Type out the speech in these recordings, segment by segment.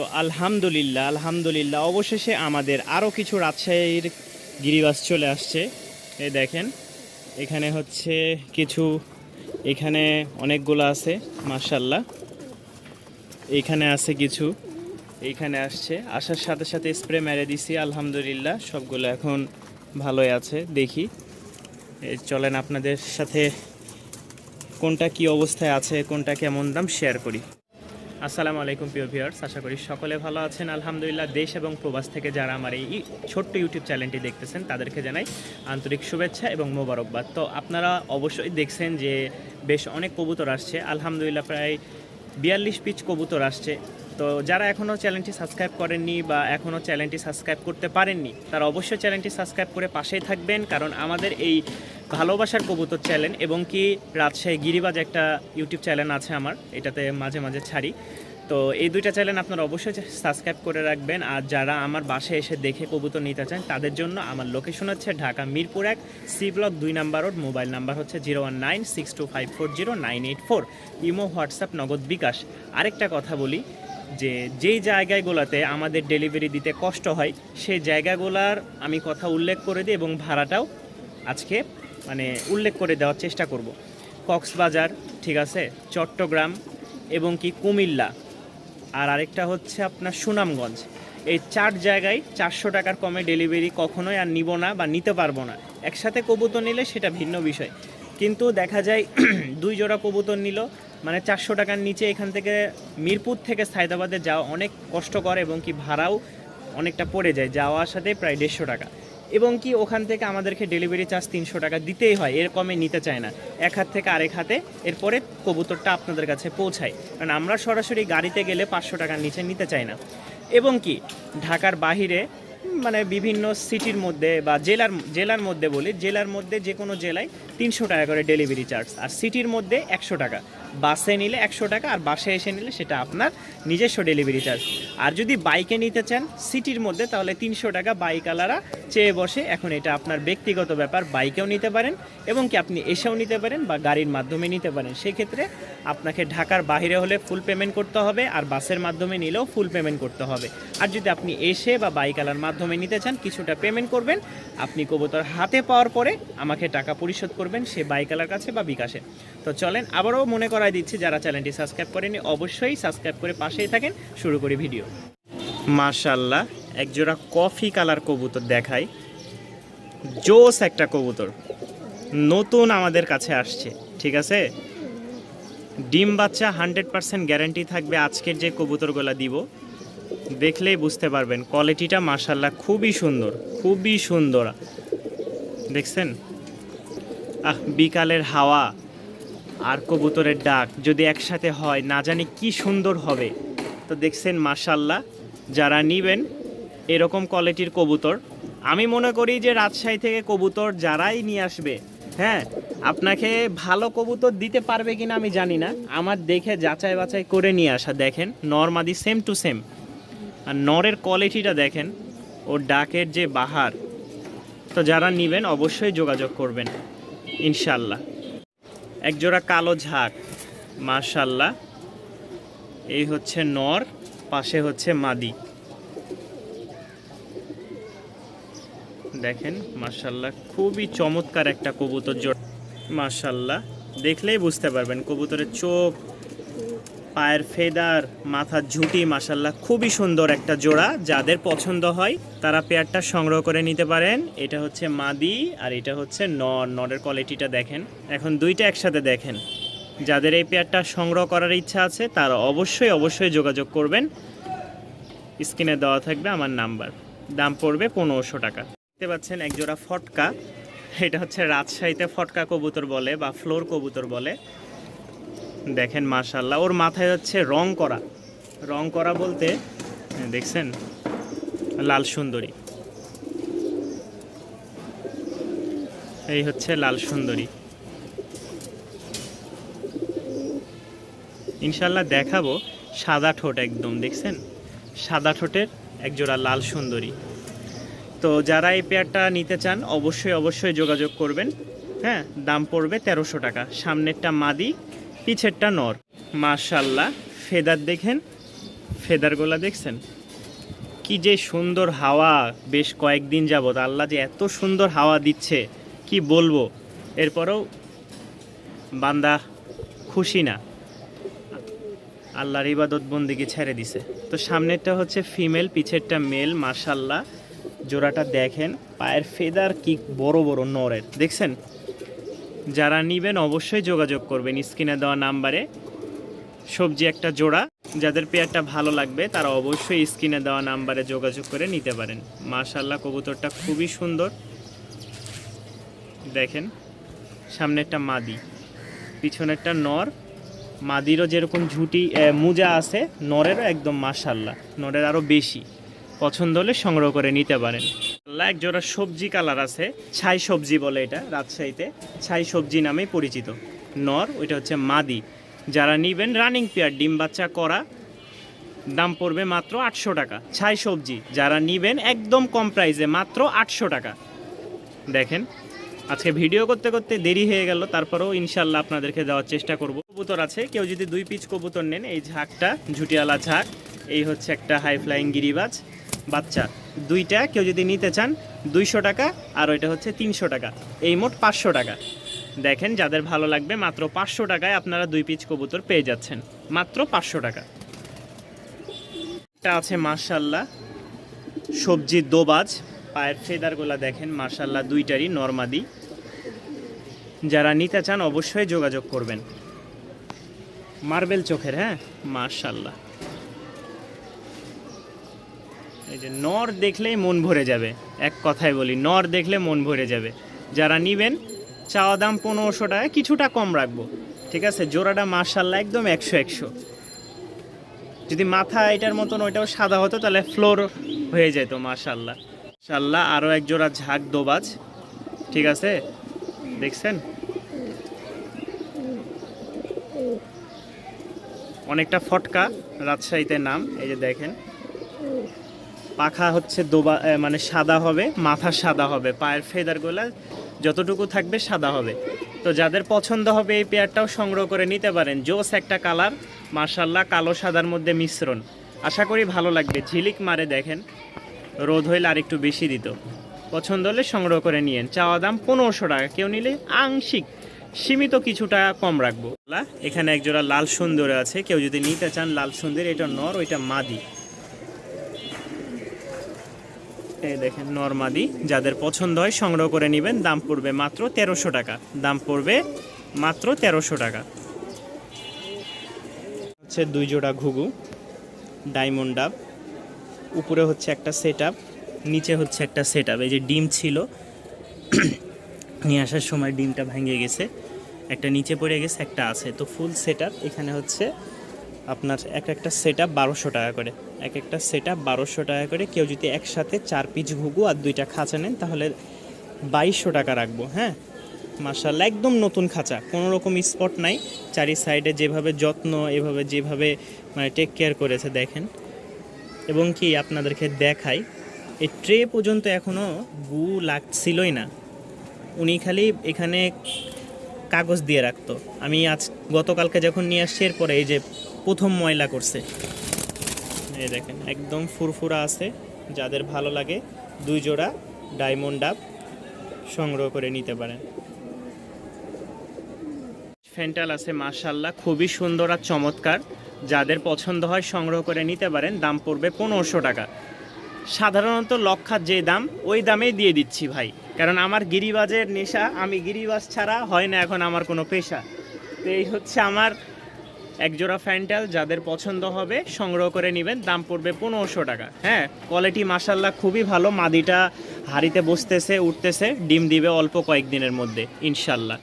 তো আলহামদুলিল্লাহ আলহামদুলিল্লাহ, অবশেষে আমাদের আরও কিছু রাজশাহীর গিরিবাস চলে আসছে। এই দেখেন, এখানে হচ্ছে কিছু, এখানে অনেকগুলো আছে মার্শাল্লাহ এইখানে আছে কিছু এইখানে আসছে। আসার সাথে সাথে স্প্রে মেরে দিছি, আলহামদুলিল্লাহ, সবগুলো এখন ভালোই আছে, দেখি। চলেন আপনাদের সাথে কোনটা কি অবস্থায় আছে, কোনটা কেমন দাম শেয়ার করি। আসসালামু আলাইকুম, প্রিয় ভিউয়ার্স। আশা করি সকলে ভালো আছেন। আলহামদুলিল্লাহ, দেশ এবং প্রবাস থেকে যারা আমার এই ছোট্ট ইউটিউব চ্যানেলটি দেখতেছেন, তাদেরকে জানাই আন্তরিক শুভেচ্ছা এবং মোবারকবাদ। তো আপনারা অবশ্যই দেখছেন যে বেশ অনেক কবুতর আসছে। আলহামদুলিল্লাহ, প্রায় বিয়াল্লিশ পিচ কবুতর আসছে। তো যারা এখনও চ্যানেলটি সাবস্ক্রাইব করেননি বা এখনও চ্যানেলটি সাবস্ক্রাইব করতে পারেননি, তারা অবশ্যই চ্যানেলটি সাবস্ক্রাইব করে পাশেই থাকবেন, কারণ আমাদের এই ভালোবাসার কবুতর চ্যানেল এবং কি রাজশাহী গিরিবাজ একটা ইউটিউব চ্যানেল আছে আমার, এটাতে মাঝে মাঝে ছাড়ি। তো এই দুইটা চ্যানেল আপনারা অবশ্যই সাবস্ক্রাইব করে রাখবেন। আর যারা আমার বাসায় এসে দেখে কবুতর নিতে চান, তাদের জন্য আমার লোকেশন হচ্ছে ঢাকা মিরপুর এক সি ব্লক দুই নাম্বার রোড মোবাইল নাম্বার হচ্ছে zero one nine six two five four zero nine eight four imo, WhatsApp, Nagad bKash. আরেকটা কথা বলি যে, যেই জায়গাগুলোতে আমাদের ডেলিভারি দিতে কষ্ট হয়, সেই জায়গাগুলার আমি কথা উল্লেখ করে দিই এবং ভাড়াটাও আজকে মানে উল্লেখ করে দেওয়ার চেষ্টা করব। কক্সবাজার, ঠিক আছে, চট্টগ্রাম এবং কি কুমিল্লা। আর আরেকটা হচ্ছে আপনার সুনামগঞ্জ। এই চার জায়গায় চারশো টাকার কমে ডেলিভারি কখনোই আর নিব না বা নিতে পারব না। একসাথে কবুতর নিলে সেটা ভিন্ন বিষয়। কিন্তু দেখা যায় দুই জোড়া কবুতর নিল মানে চারশো টাকার নিচে এখান থেকে মিরপুর থেকে সায়দাবাদে যাওয়া অনেক কষ্টকর এবং কি ভাড়াও অনেকটা পড়ে যায়। যাওয়া আসাতে প্রায় দেড়শো টাকা। এবং কি ওখান থেকে আমাদেরকে ডেলিভারি চার্জ তিনশো টাকা দিতেই হয়। এর কমে নিতে চায় না। এক হাত থেকে আরেক হাতে এরপরে কবুতরটা আপনাদের কাছে পৌঁছায়। কারণ আমরা সরাসরি গাড়িতে গেলে পাঁচশো টাকার নিচে নিতে চাই না। এবং কি, ঢাকার বাহিরে মানে বিভিন্ন সিটির মধ্যে বা জেলার জেলার মধ্যে বলি, জেলার মধ্যে যে কোনো জেলায় তিনশো টাকা করে ডেলিভারি চার্জ আর সিটির মধ্যে একশো টাকা। বাসে নিলে একশো টাকা আর বাসে এসে নিলে সেটা আপনার নিজস্ব ডেলিভারি চার্জ আর যদি বাইকে নিতে চান সিটির মধ্যে, তাহলে তিনশো টাকা বাইকওয়ালারা চেয়ে বসে এখন এটা আপনার ব্যক্তিগত ব্যাপার বাইকেও নিতে পারেন এবং কি আপনি এসেও নিতে পারেন বা গাড়ির মাধ্যমে নিতে পারেন। সেক্ষেত্রে আপনাকে ঢাকার বাইরে হলে ফুল পেমেন্ট করতে হবে আর বাসের মাধ্যমে নিলেও ফুল পেমেন্ট করতে হবে। আর যদি আপনি এসে বা বাইকওয়ালার মাধ্যমে নিতে চান, কিছুটা পেমেন্ট করবেন। আপনি কবুতর হাতে পাওয়ার পরে আমাকে টাকা পরিশোধ করবেন সে বাইকওয়ালার কাছে বা বিকাশে। তো চলেন, আবারও মনে করাই দিচ্ছি, যারা চ্যানেলটি সাবস্ক্রাইব করেনি অবশ্যই সাবস্ক্রাইব করে পাশেই থাকেন, শুরু করি ভিডিও। মাশাল্লাহ একজোড়া কফি কালার কবুতর দেখাই। জোস একটা কবুতর, নতুন আমাদের কাছে আসছে, ঠিক আছে? ডিম বাচ্চা হান্ড্রেড পার্সেন্ট গ্যারান্টি থাকবে, আজকের যে কবুতরগুলো দিব। দেখলেই বুঝতে পারবেন, কোয়ালিটিটা মাশাল্লাহ খুবই সুন্দর খুবই সুন্দর। দেখছেন? আহ, বিকালের হাওয়া। আর কবুতরের ডাক যদি একসাথে হয়, না জানি কি সুন্দর হবে। তো দেখছেন মাশাল্লাহ যারা নিবেন, এরকম কোয়ালিটির কবুতর। আমি মনে করি যে রাজশাহী থেকে কবুতর যারাই নিয়ে আসবে হ্যাঁ আপনাকে ভালো কবুতর দিতে পারবে কিনা আমি জানি না। আমার দেখে যাচাই বাছাই করে নিয়ে আসা, দেখেন নর্মাদি সেম টু সেম আর নরের কোয়ালিটিটা দেখেন ওর ডাকের যে বাহার। তো যারা নিবেন, অবশ্যই যোগাযোগ করবেন ইনশাল্লাহ একজোড়া কালো ঝাঁক মার্শাল্লা এই হচ্ছে নর, পাশে হচ্ছে মাদি। দেখেন মার্শাল্লাহ খুবই চমৎকার একটা কবুতর জোড়া মার্শাল্লা দেখলেই বুঝতে পারবেন, কবুতরের চোখ পায়ের ফেদার, মাথার ঝুঁটি মাশাল্লাহ খুবই সুন্দর একটা জোড়া। যাদের পছন্দ হয়, তারা পেয়ারটা সংগ্রহ করে নিতে পারেন। এটা হচ্ছে মাদি আর এটা হচ্ছে নর। নরের কোয়ালিটিটা দেখেন। এখন দুইটা একসাথে দেখেন। যাদের এই পেয়ারটা সংগ্রহ করার ইচ্ছা আছে, তারা অবশ্যই অবশ্যই যোগাযোগ করবেন। স্ক্রিনে দেওয়া থাকবে আমার নাম্বার। দাম পড়বে পনেরোশো টাকা। দেখতে পাচ্ছেন এক জোড়া ফটকা। এটা হচ্ছে রাজশাহীতে ফটকা কবুতর বলে বা ফ্লোর কবুতর বলে। দেখেন মাশাল্লাহ ওর মাথায় হচ্ছে রং করা। রং করা বলতে, দেখছেন? লাল সুন্দরী। এই হচ্ছে লাল সুন্দরী। ইনশাল্লাহ দেখাবো সাদা ঠোঁট একদম, দেখছেন? সাদা ঠোঁটের একজোড়া লাল সুন্দরী। তো যারা এই পেয়ারটা নিতে চান, অবশ্যই অবশ্যই যোগাযোগ করবেন। হ্যাঁ দাম পড়বে তেরোশো টাকা। সামনেরটা মাদি পিছেরটা নর। মাশাল্লাহ, ফেদার দেখেন ফেদারগুলা দেখছেন? কি যে সুন্দর হাওয়া, বেশ কয়েকদিন যাবত আল্লাহ যে এত সুন্দর হাওয়া দিচ্ছে, কি বলব? এরপরেও বান্দা খুশি না। আল্লাহর ইবাদত বন্দিকে ছেড়ে দিছে। তো সামনেরটা হচ্ছে ফিমেল, পিছেরটা মেল মার্শাল্লাহ জোড়াটা দেখেন, পায়ের ফেদার কি বড় বড় নরের। দেখছেন? যারা নিবেন অবশ্যই যোগাযোগ করবেন। স্ক্রিনে দেওয়া নাম্বারে সবজি একটা জোড়া, যাদের পেয়ারটা ভালো লাগবে, তারা অবশ্যই স্ক্রিনে দেওয়া নাম্বারে যোগাযোগ করে নিতে পারেন। মাশাল্লাহ কবুতরটা খুবই সুন্দর। দেখেন সামনে সামনেরটা মাদি, পিছনেরটা নর। মাদিরও যেরকম ঝুটি মুজা আছে, নরেরও একদম মাশাল্লাহ নরের আরও বেশি। পছন্দ হলে সংগ্রহ করে নিতে পারেন। আল্লাহ এক জোড়া সবজি কালার আছে। ছাই সবজি বলে এটা রাজশাহীতে। ছাই সবজি নামেই পরিচিত। নর, ওইটা হচ্ছে মাদি। যারা নিবেন রানিং পেয়ার, ডিম বাচ্চা করা, দাম পড়বে মাত্র আটশো টাকা। ছাই সবজি, যারা নিবেন একদম কম প্রাইসে মাত্র আটশো টাকা। দেখেন, আজকে ভিডিও করতে করতে দেরি হয়ে গেল, তারপরেও ইনশাল্লাহ আপনাদেরকে দেওয়ার চেষ্টা করব। কবুতর আছে, কেউ যদি দুই পিচ কবুতর নেন, এই ঝাঁকটা, ঝুটিয়ালা ঝাঁক, এই হচ্ছে একটা হাই ফ্লাইং গিরিবাজ। বাচ্চা। দুইটা কেউ যদি নিতে চান দুইশো টাকা, আর ওইটা হচ্ছে তিনশো টাকা। এই মোট পাঁচশো টাকা। দেখেন যাদের ভালো লাগবে, মাত্র পাঁচশো টাকায় আপনারা দুই পিচ কবুতর পেয়ে যাচ্ছেন। মাত্র পাঁচশো টাকা। এটা আছে মার্শাল্লাহ সবজির দোবাজ। পায়ের ফেদারগুলা দেখেন মার্শাল্লাহ দুইটারই নর্মাদি। যারা নিতে চান অবশ্যই যোগাযোগ করবেন। মার্বেল চোখের হ্যাঁ? মার্শাল্লাহ এই যে নর দেখলেই মন ভরে যাবে, এক কথায় বলি, নর দেখলে মন ভরে যাবে। যারা নিবেন, চাওয়া দাম পনেরোশো টাকা, কিছুটা কম রাখব, ঠিক আছে? জোড়াটা মার্শাল্লাহ একদম একশো একশো। যদি মাথা এটার মতন ওইটাও সাদা হতো, তাহলে ফ্লোর হয়ে যেত মাশাল্লাহ মাশাল্লাহ আরও এক জোড়া ঝাঁক দোবাজ, ঠিক আছে? দেখছেন? অনেকটা ফটকা রাজশাহীতে নাম, এই যে দেখেন। পাখা হচ্ছে দোবা মানে সাদা হবে, মাথা সাদা হবে, পায়ের ফেদারগুলো যতটুকু থাকবে সাদা হবে। তো যাদের পছন্দ হবে এই পেয়ারটাও সংগ্রহ করে নিতে পারেন। জোস একটা কালার মার্শাল্লাহ কালো সাদার মধ্যে মিশ্রণ। আশা করি ভালো লাগবে। ঝিলিক মারে দেখেন, রোদ হইলে আর একটু বেশি দিত। পছন্দ হলে সংগ্রহ করে নিয়েন। চাওয়া দাম পনেরোশো টাকা। কেউ নিলে আংশিক, সীমিত কিছুটা কম রাখব। এখানে একজোড়া লাল সুন্দর আছে। কেউ যদি নিতে চান লাল সুন্দর, এটা নর, ওইটা মাদি। এই দেখেন, নরমাদি। যাদের পছন্দ হয়, সংগ্রহ করে নেবেন। দাম পড়বে মাত্র তেরোশো টাকা। দাম পড়বে মাত্র তেরোশো টাকা। হচ্ছে দুই জোড়া ঘুঘু, ডায়মন্ড ডাব। উপরে হচ্ছে একটা সেট নিচে হচ্ছে একটা সেট এই যে ডিম ছিল, নিয়ে আসার সময় ডিমটা ভেঙে গেছে। একটা নিচে পড়ে গেছে, একটা আছে। তো ফুল সেট এখানে হচ্ছে আপনার এক একটা সেট বারোশো টাকা করে। এক একটা সেট বারোশো টাকা করে কেউ যদি একসাথে চার পিস ঘুঘু আর দুইটা খাঁচা নেন, তাহলে বাইশশো টাকা রাখব হ্যাঁ? মার্শাল্লাহ একদম নতুন খাঁচা, কোনো রকম স্পট নাই। চারি সাইডে যেভাবে যত্ন, এভাবে যেভাবে মানে টেক কেয়ার করেছে, দেখেন। এবং কি আপনাদেরকে দেখাই, এই ট্রে পর্যন্ত এখনও গু লাগছিলই না। উনি খালি এখানে কাগজ দিয়ে রাখতো। আমি আজ গতকালকে যখন নিয়ে আসছি, এরপরে এই যে প্রথম ময়লা করছে। এই দেখেন, একদম ফুরফুরা আছে, যাদের ভালো লাগে দুই জোড়া ডায়মন্ড ডাব সংগ্রহ করে নিতে পারেন। ফেন্টাল আছে মাশাল্লাহ খুবই সুন্দর আর চমৎকার। যাদের পছন্দ হয় সংগ্রহ করে নিতে পারেন, দাম পড়বে পনেরোশো টাকা। সাধারণত লক্ষার যে দাম, ওই দামেই দিয়ে দিচ্ছি ভাই। কারণ আমার গিরিবাজের নেশা, আমি গিরিবাজ ছাড়া হয় না এখন আমার কোনো পেশা। তো এই হচ্ছে আমার একজোড়া ফ্যান্টাল যাদের পছন্দ হবে, সংগ্রহ করে নেবেন। দাম পড়বে পনেরোশো টাকা। হ্যাঁ কোয়ালিটি মাসাল্লাহ খুবই ভালো। মাদিটা হাড়িতে বসতেছে, উঠতেছে। ডিম দিবে অল্প কয়েকদিনের মধ্যে ইনশাল্লাহ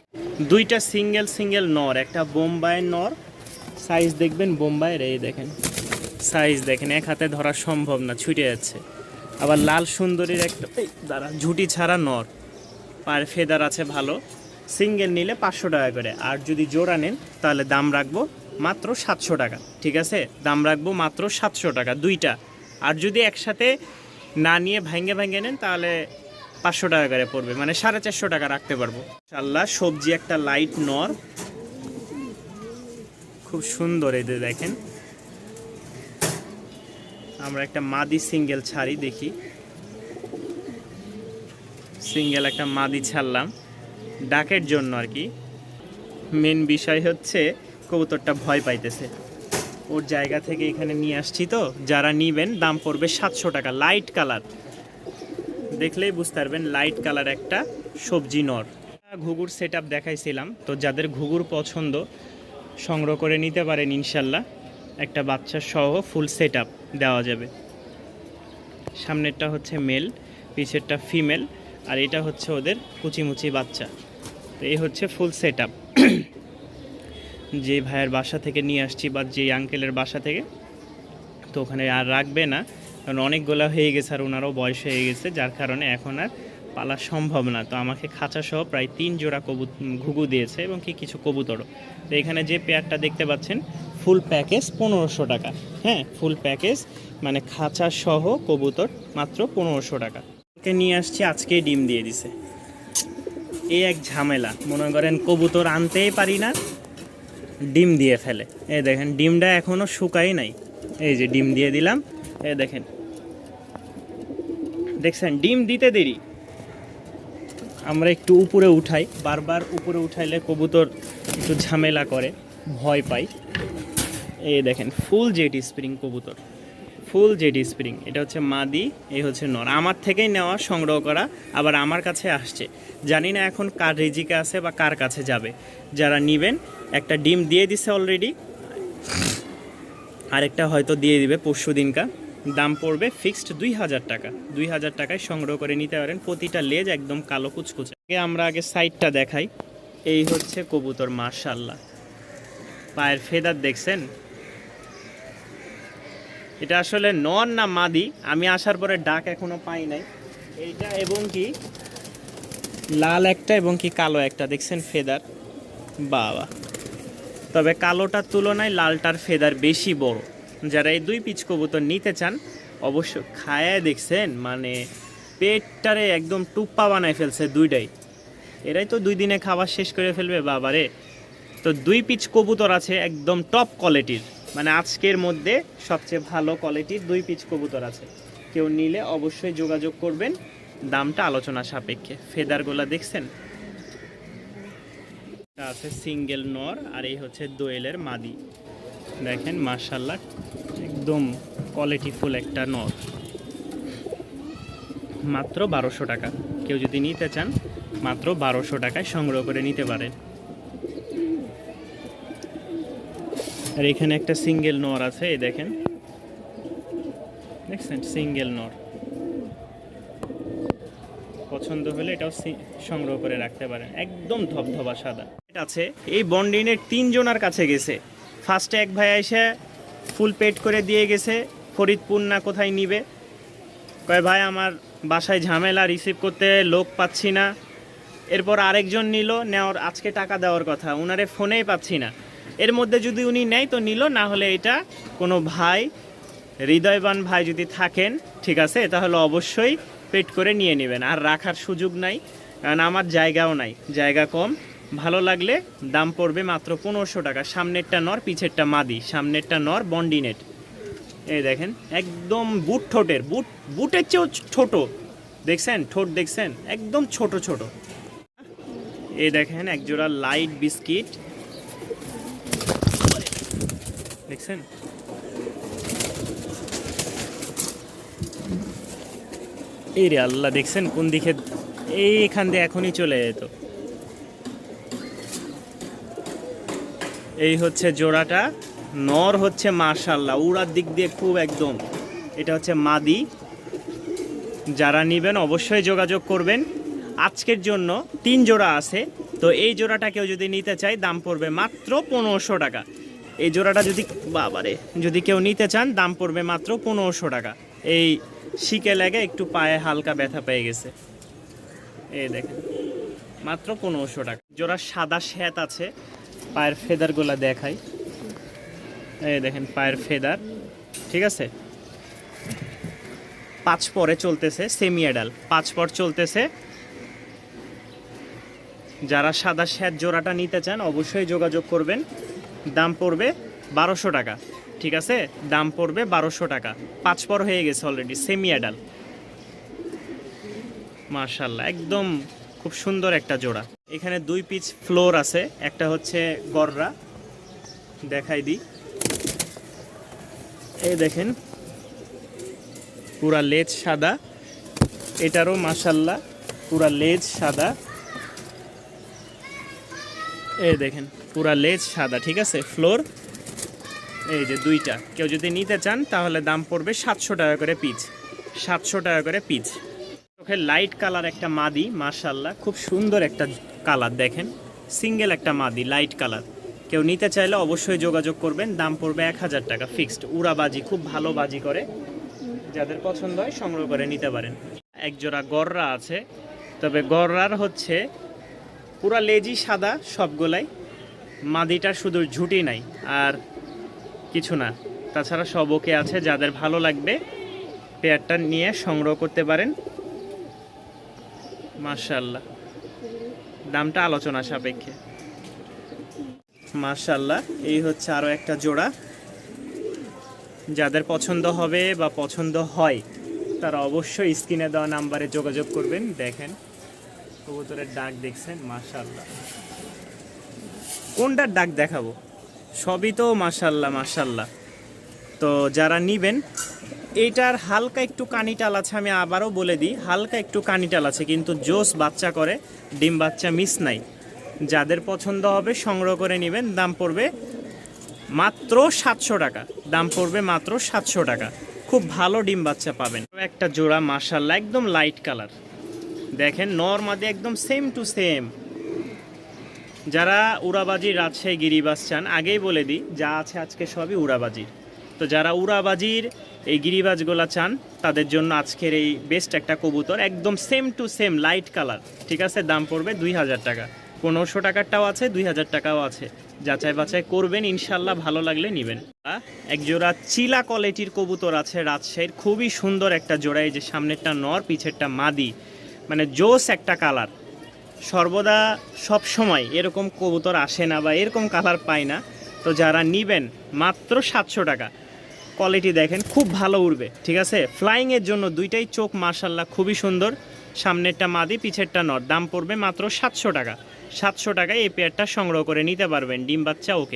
দুইটা সিঙ্গেল সিঙ্গেল নর, একটা বোম্বাইয়ের নর। সাইজ দেখবেন বোম্বাইয়ের, এই দেখেন। সাইজ দেখেন, এক হাতে ধরা সম্ভব না, ছুটে যাচ্ছে। আবার লাল সুন্দরীর একটা দাঁড়া, ঝুটি ছাড়া নর। পায়ের ফেদার আছে ভালো। সিঙ্গেল নিলে পাঁচশো টাকা করে। আর যদি জোড়া নেন, তাহলে দাম রাখব মাত্র সাতশো টাকা, ঠিক আছে? দাম রাখব মাত্র সাতশো টাকা, দুইটা। আর যদি একসাথে না নিয়ে ভেঙে ভেঙে নেন, তাহলে পাঁচশো টাকা করে পড়বে মানে সাড়ে চারশো টাকা রাখতে পারব। আল্লাহ সবজি একটা লাইট নর। খুব সুন্দর এদের দেখেন। আমরা একটা মাদি সিঙ্গেল ছাড়ি, দেখি। সিঙ্গেল একটা মাদি ছাড়লাম। ডাকের জন্য আর কি। মেন বিষয় হচ্ছে কবুতরটা ভয় পাইতেছে। ওর জায়গা থেকে এখানে নিয়ে আসছি তো, যারা নিবেন, দাম পড়বে সাতশো টাকা লাইট কালার দেখলেই বুঝতে পারবেন লাইট কালার একটা সবজি নর। ঘুঘুর সেট দেখাইছিলাম, তো যাদের ঘুঘুর পছন্দ, সংগ্রহ করে নিতে পারেন ইনশাল্লাহ। একটা বাচ্চা সহ ফুল সেট দেওয়া যাবে। সামনেরটা হচ্ছে মেল পিছেরটা ফিমেল আর এটা হচ্ছে ওদের কুচিমুচি বাচ্চা। তো এই হচ্ছে ফুল সেট যে ভাইয়ের বাসা থেকে নিয়ে আসছি বা যে আঙ্কেলের বাসা থেকে, তো ওখানে আর রাখবে না। কারণ অনেকগুলো হয়ে গেছে আর ওনারও বয়স হয়ে গেছে, যার কারণে এখন আর পালা সম্ভব না। তো আমাকে খাঁচা সহ প্রায় তিন জোড়া কবু ঘুঘু দিয়েছে এবং কি কিছু কবুতরও। তো এখানে যে পেয়ারটা দেখতে পাচ্ছেন ফুল প্যাকেজ পনেরোশো টাকা। হ্যাঁ ফুল প্যাকেজ মানে খাঁচা সহ কবুতর মাত্র পনেরোশো টাকা। ওকে নিয়ে আসছি, আজকেই ডিম দিয়ে দিছে। এই এক ঝামেলা। মনে করেন কবুতর আনতেই পারি না ডিম দিয়ে ফেলে। এই দেখেন, ডিমটা এখনও শুকাই নাই। এই যে ডিম দিয়ে দিলাম। এ দেখেন। দেখছেন, ডিম দিতে দেরি। আমরা একটু উপরে উঠাই। বারবার উপরে উঠাইলে কবুতর একটু ঝামেলা করে, ভয় পাই এ দেখেন ফুল জেটি স্প্রিং কবুতর। ফুল জেডি স্প্রিং, এটা হচ্ছে মাদি, এই হচ্ছে নর। আমার থেকেই নেওয়া, সংগ্রহ করা, আবার আমার কাছে আসছে। জানি না এখন কার রিজিকে আছে বা কার কাছে যাবে। যারা নিবেন, একটা ডিম দিয়ে দিছে অলরেডি আরেকটা হয়তো দিয়ে দিবে পরশু দিনকা। দাম পড়বে ফিক্সড দুই হাজার টাকা। দুই হাজার টাকায় সংগ্রহ করে নিতে পারেন। প্রতিটা লেজ একদম কালো কুচকুচে। আগে আমরা আগে সাইডটা দেখাই। এই হচ্ছে কবুতর মার্শাল্লাহ পায়ের ফেদার দেখছেন? এটা আসলে নন না মাদি, আমি আসার পরে ডাক এখনও পাই নাই। এইটা এবং কি লাল একটা এবং কি কালো একটা, দেখছেন ফেদার? বাবা। তবে কালোটার তুলনায় লালটার ফেদার বেশি বড়। যারা এই দুই পিচ কবুতর নিতে চান, অবশ্য খায় দেখছেন মানে পেটটারে একদম টুপ্পা বানায় ফেলছে দুইটাই। এরাই তো দুই দিনে খাবার শেষ করে ফেলবে, বাবারে। তো দুই পিচ কবুতর আছে একদম টপ কোয়ালিটির মানে আজকের মধ্যে সবচেয়ে ভালো কোয়ালিটির দুই পিচ কবুতর আছে। কেউ নিলে অবশ্যই যোগাযোগ করবেন। দামটা আলোচনা সাপেক্ষে। ফেদারগুলা দেখছেন? আছে সিঙ্গেল নর আর এই হচ্ছে দোয়েলের মাদি। দেখেন মার্শাল্লাহ একদম কোয়ালিটিফুল একটা নর। মাত্র বারোশো টাকা। কেউ যদি নিতে চান, মাত্র বারোশো টাকায় সংগ্রহ করে নিতে পারেন। আর এখানে একটা সিঙ্গেল নর আছে, এই দেখেন। দেখছেন? সিঙ্গেল নর। পছন্দ হলে এটাও সংগ্রহ করে রাখতে পারেন। একদম ধবধবা সাদা। এটা আছে, এই বন্ডিনের তিনজনার কাছে গেছে। ফার্স্টে এক ভাই এসে ফুল পেড করে দিয়ে গেছে, ফরিদপুর না কোথায় নিবে? কয়, ভাই, আমার বাসায় ঝামেলা রিসিভ করতে লোক পাচ্ছি না। এরপর আরেকজন নিল, নেওয়ার আজকে টাকা দেওয়ার কথা। ওনারে ফোনেই পাচ্ছি না। এর মধ্যে যদি উনি নেয় তো নিল, না হলে এটা কোনো ভাই, হৃদয়বান ভাই যদি থাকেন, ঠিক আছে, তাহলে অবশ্যই পেট করে নিয়ে নেবেন। আর রাখার সুযোগ নাই, কারণ আমার জায়গাও নাই, জায়গা কম। ভালো লাগলে দাম পড়বে মাত্র পনেরোশো টাকা, সামনেরটা নর, পিছেরটা মাদি, সামনেরটা নর বন্ডিনেট এই দেখেন, একদম বুট ঠোঁটের, বুট, বুটের চেয়েও ছোট। দেখছেন? ঠোঁট দেখছেন? একদম ছোট ছোট। এই দেখেন, একজোড়া লাইট বিস্কিট দেখছেন? এই রে আল্লাহ, দেখছেন কোন দিকে? এইখান দিয়ে এখনই চলে যেত এই হচ্ছে জোড়াটা, নর হচ্ছে মার্শাল্লাহ উড়ার দিক দিয়ে খুব একদম। এটা হচ্ছে মাদি। যারা নেবেন অবশ্যই যোগাযোগ করবেন। আজকের জন্য তিন জোড়া আছে, তো এই জোড়াটা কেউ যদি নিতে চায়, দাম পড়বে মাত্র পনেরোশো টাকা। এই জোড়াটা যদি, বাবারে, যদি কেউ নিতে চান, দাম পড়বে মাত্র পনেরোশো টাকা। এই শিকে লেগে একটু পায়ে হালকা ব্যথা পেয়ে গেছে। এই দেখেন, মাত্র পনেরোশো টাকা। জোড়া সাদা শ্যাত আছে, পায়ের ফেদারগুলো দেখাই। এই দেখেন, পায়ের ফেদার, ঠিক আছে? পাঁচ পরে চলতেছে সেমি অ্যাডাল পাঁচ পর চলতেছে। যারা সাদা শ্যাত জোড়াটা নিতে চান, অবশ্যই যোগাযোগ করবেন। দাম পড়বে বারোশো টাকা। ঠিক আছে? দাম পড়বে বারোশো টাকা। পাঁচ পর হয়ে গেছে অলরেডি সেমি অ্যাডাল মার্শাল্লাহ একদম খুব সুন্দর একটা জোড়া। এখানে দুই পিচ ফ্লোর আছে, একটা হচ্ছে গররা। দেখাই দিই। এই দেখেন, পুরা লেজ সাদা। এটারও মাসাল্লাহ পুরা লেজ সাদা। এই দেখেন পুরা লেজ সাদা, ঠিক আছে? ফ্লোর, এই যে দুইটা। কেউ যদি নিতে চান, তাহলে দাম পড়বে সাতশো টাকা করে পিচ। সাতশো টাকা করে পিচ। চোখের লাইট কালার একটা মাদি মার্শাল্লাহ খুব সুন্দর একটা কালার দেখেন। সিঙ্গেল একটা মাদি লাইট কালার কেউ নিতে চাইলে অবশ্যই যোগাযোগ করবেন, দাম পড়বে এক হাজার টাকা ফিক্সড উড়াবাজি খুব ভালো বাজি করে। যাদের পছন্দ হয়, সংগ্রহ করে নিতে পারেন। এক জোড়া গররা আছে। তবে গররার হচ্ছে পুরা লেজি সাদা, সবগুলাই। মাদিটার শুধু ঝুটি নাই, আর কিছু না। তাছাড়া সব ওকে আছে, যাদের ভালো লাগবে, পেয়ারটা নিয়ে সংগ্রহ করতে পারেন। মার্শাল্লাহ দামটা আলোচনা সাপেক্ষে। মার্শাল্লাহ এই হচ্ছে আরও একটা জোড়া। যাদের পছন্দ হবে বা পছন্দ হয়, তারা অবশ্যই স্ক্রিনে দেওয়া নাম্বারে যোগাযোগ করবেন, দেখেন। কবুতরের ডাক দেখছেন মার্শাল্লাহ কোনটার ডাক দেখাবো? সবই তো মার্শাল্লাহ মার্শাল্লাহ তো যারা নিবেন, এইটার হালকা একটু কানিটাল আছে, আমি আবারও বলে দিই, হালকা একটু কানিটাল আছে, কিন্তু জোস বাচ্চা করে, ডিম বাচ্চা মিস নাই। যাদের পছন্দ হবে, সংগ্রহ করে নেবেন, দাম পড়বে মাত্র সাতশো টাকা। দাম পড়বে মাত্র সাতশো টাকা। খুব ভালো ডিম বাচ্চা পাবেন। একটা জোড়া মার্শাল্লাহ একদম লাইট কালার দেখেন নর্মাদি একদম সেম টু সেম যারা উড়াবাজি রাজশাহী গিরিবাস চান, আগেই বলে দিই, যা আছে আজকে সবই উড়াবাজির। তো যারা উড়াবাজির এই গিরিবাজগুলা চান, তাদের জন্য আজকের এই বেস্ট একটা কবুতর, একদম same to same light colour ঠিক আছে? দাম পড়বে দুই হাজার টাকা। পনেরোশো টাকারটাও আছে, দুই হাজার টাকাও আছে। যাচাই বাছাই করবেন, ইনশাল্লাহ ভালো লাগলে নেবেন। এক জোড়া চিলা কোয়ালিটির কবুতর আছে রাজশাহীর, খুবই সুন্দর একটা জোড়া, এই যে সামনেরটা নর, পিছেরটা মাদি। মানে জোস একটা কালার সর্বদা সব সময় এরকম কবুতর আসে না বা এরকম কালার পায় না। তো যারা নিবেন মাত্র সাতশো টাকা। কোয়ালিটি দেখেন, খুব ভালো উড়বে, ঠিক আছে? ফ্লাইংয়ের জন্য দুইটাই চোখ মার্শাল্লাহ খুবই সুন্দর। সামনেরটা মাদি, পিছেরটা নট দাম পড়বে মাত্র সাতশো টাকা। সাতশো টাকায় এই পেয়ারটা সংগ্রহ করে নিতে পারবেন, ডিম বাচ্চা, ওকে।